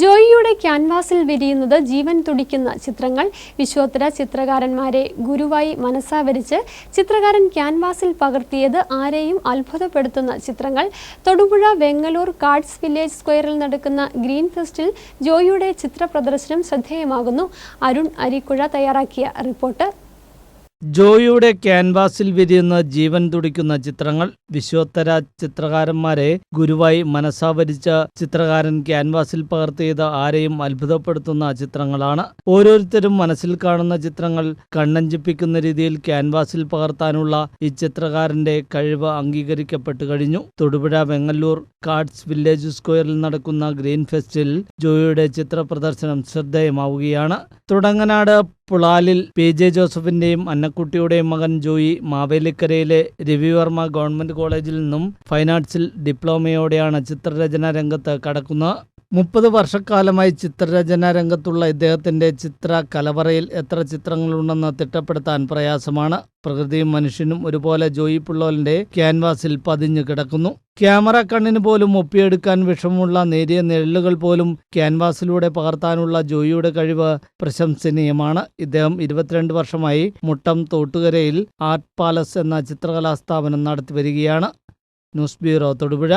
ജോയിയുടെ ക്യാൻവാസിൽ വിരിയുന്നത് ജീവൻ തുടിക്കുന്ന ചിത്രങ്ങൾ. വിശ്വോത്തര ചിത്രകാരന്മാരെ ഗുരുവായി മനസ്സാവരിച്ച് ചിത്രകാരൻ ക്യാൻവാസിൽ പകർത്തിയത് ആരെയും അത്ഭുതപ്പെടുത്തുന്ന ചിത്രങ്ങൾ. തൊടുപുഴ വെങ്ങലൂർ കാർഡ്സ് വില്ലേജ് സ്ക്വയറിൽ നടക്കുന്ന ഗ്രീൻ ഫെസ്റ്റിൽ ജോയിയുടെ ചിത്ര പ്രദർശനം ശ്രദ്ധേയമാകുന്നു. അരുൺ അരിക്കുഴ തയ്യാറാക്കിയ റിപ്പോർട്ട് ജോയിയുടെ ക്യാൻവാസിൽ വിരിയുന്ന ജീവൻ തുടിക്കുന്ന ചിത്രങ്ങൾ വിശ്വോത്തര ചിത്രകാരന്മാരെ ഗുരുവായി മനസ്സാവരിച്ച ചിത്രകാരൻ ക്യാൻവാസിൽ പകർത്തിയത് ആരെയും അത്ഭുതപ്പെടുത്തുന്ന ചിത്രങ്ങളാണ്. ഓരോരുത്തരും മനസ്സിൽ കാണുന്ന ചിത്രങ്ങൾ കണ്ണഞ്ചിപ്പിക്കുന്ന രീതിയിൽ ക്യാൻവാസിൽ പകർത്താനുള്ള ഈ ചിത്രകാരന്റെ കഴിവ് അംഗീകരിക്കപ്പെട്ടു കഴിഞ്ഞു. തൊടുപുഴ വെങ്ങല്ലൂർ കാർഡ്സ് വില്ലേജ് സ്ക്വയറിൽ നടക്കുന്ന ഗ്രീൻ ഫെസ്റ്റിൽ ജോയിയുടെ ചിത്ര പ്രദർശനം ശ്രദ്ധേയമാവുകയാണ്. തുടങ്ങനാട് പുളാലിൽ പി ജെ ജോസഫിന്റെയും അന്നക്കുട്ടിയുടെയും മകൻ ജോയി മാവേലിക്കരയിലെ രവിവർമ്മ ഗവൺമെന്റ് കോളേജിൽ നിന്നും ഫൈൻ ആർട്സിൽ ഡിപ്ലോമയോടെയാണ് ചിത്രരചനാ രംഗത്ത് കടക്കുന്നത് മുപ്പത് വർഷക്കാലമായി ചിത്രരചനാ രംഗത്തുള്ള ഇദ്ദേഹത്തിന്റെ ചിത്ര കലവറയിൽ എത്ര ചിത്രങ്ങളുണ്ടെന്ന് തിട്ടപ്പെടുത്താൻ പ്രയാസമാണ്. പ്രകൃതിയും മനുഷ്യനും ഒരുപോലെ ജോയി പിള്ളോലിന്റെ ക്യാൻവാസിൽ പതിഞ്ഞു കിടക്കുന്നു. ക്യാമറ കണ്ണിന് പോലും ഒപ്പിയെടുക്കാൻ വിഷമുള്ള നേരിയ നിഴലുകൾ പോലും ക്യാൻവാസിലൂടെ പകർത്താനുള്ള ജോയിയുടെ കഴിവ് പ്രശംസനീയമാണ്. ഇദ്ദേഹം ഇരുപത്തിരണ്ട് വർഷമായി മുട്ടം തോട്ടുകരയിൽ ആർട്ട് പാലസ് എന്ന ചിത്രകലാ സ്ഥാപനം നടത്തി വരികയാണ് ന്യൂസ് ബ്യൂറോ തൊടുപുഴ.